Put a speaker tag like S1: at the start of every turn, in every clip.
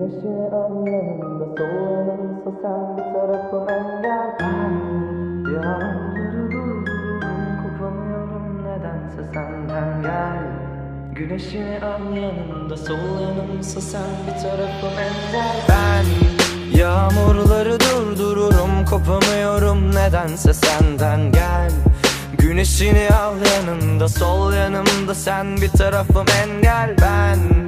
S1: Yanımda sol yanımsa sen bir tarafım engel. Ben yağmurları durdururum kopamıyorum nedense senden gel. Yanımda sol yanımsa sen bir tarafım engel. Ben yağmurları durdururum kopamıyorum nedense senden gel. Güneşini al yanında sol yanımda sen bir tarafım engel. Ben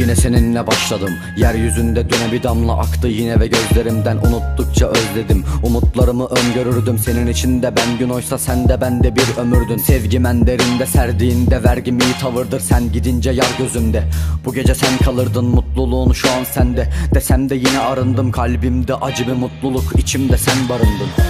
S2: Yine seninle başladım. Yeryüzünde düne bir damla aktı yine ve gözlerimden Unuttukça özledim. Umutlarımı öngörürdüm Senin içinde. Ben gün oysa sen de bende bir ömürdün. Sevgim en derinde serdiğinde vergim iyi tavırdır. Sen gidince yar gözümde. Bu gece sen kalırdın mutluluğun şu an sende. Desem de yine arındım kalbimde acı bir mutluluk içimde sen barındın